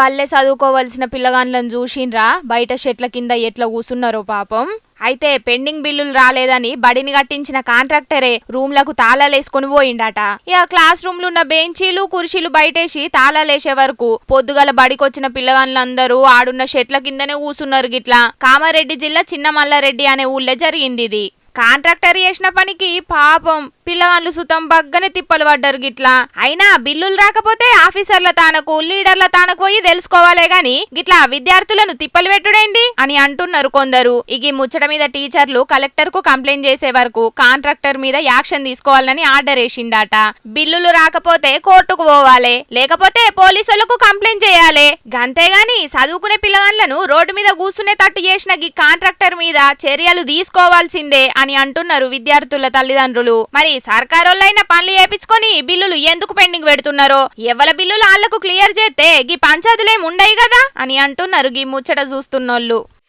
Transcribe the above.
బల్లె చదువుకోవలసిన పిల్లగాన్లను చూసిండ్రా? బయట చెట్ల కింద ఎట్లా కూసున్నారో పాపం. అయితే పెండింగ్ బిల్లులు రాలేదని బడిని కట్టించిన కాంట్రాక్టరే రూమ్లకు తాళాలేసుకొని పోయిండట. ఇక క్లాస్ రూమ్లు ఉన్న బెంచీలు కుర్చీలు బయటేసి తాళాలేసే వరకు పొద్దుగల బడికొచ్చిన పిల్లగాళ్ళందరూ ఆడున్న చెట్ల కిందనే కూసున్నారు గిట్లా. కామారెడ్డి జిల్లా చిన్న మల్లారెడ్డి అనే ఊళ్ళో జరిగింది ఇది. కాంట్రాక్టర్ చేసిన పనికి పాపం పిల్లగాళ్ళు సుతం బగ్గనే తిప్పలు పడ్డారు గిట్లా. అయినా బిల్లులు రాకపోతే ఆఫీసర్ల తానకు లీడర్ల తానకు పోయి తెలుసుకోవాలే గాని గిట్లా విద్యార్థులను తిప్పలు పెట్టుడైంది అని అంటున్నారు కొందరు. ఇగి ముచ్చట మీద టీచర్లు కలెక్టర్కు కంప్లైంట్ చేసే వరకు కాంట్రాక్టర్ మీద యాక్షన్ తీసుకోవాలని ఆర్డర్ వేసిండట. బిల్లులు రాకపోతే కోర్టుకు పోవాలే లేకపోతే పోలీసులకు కంప్లైంట్ చేయాలి. గంతేగాని చదువుకునే పిల్లగాళ్ళను రోడ్డు మీద కూర్చునే తట్టు చేసిన గీ కాంట్రాక్టర్ మీద చర్యలు తీసుకోవాల్సిందే అని అంటున్నారు విద్యార్థుల తల్లిదండ్రులు. మరి సర్కారోళ్ళైన పనులు చేపించుకొని బిల్లులు ఎందుకు పెండింగ్ పెడుతున్నారో? ఎవల బిల్లులు వాళ్ళకు క్లియర్ చేస్తే గీ పంచాయతీలేం ఉండయి కదా అని అంటున్నారు గీ ముచ్చట చూస్తున్నోళ్ళు.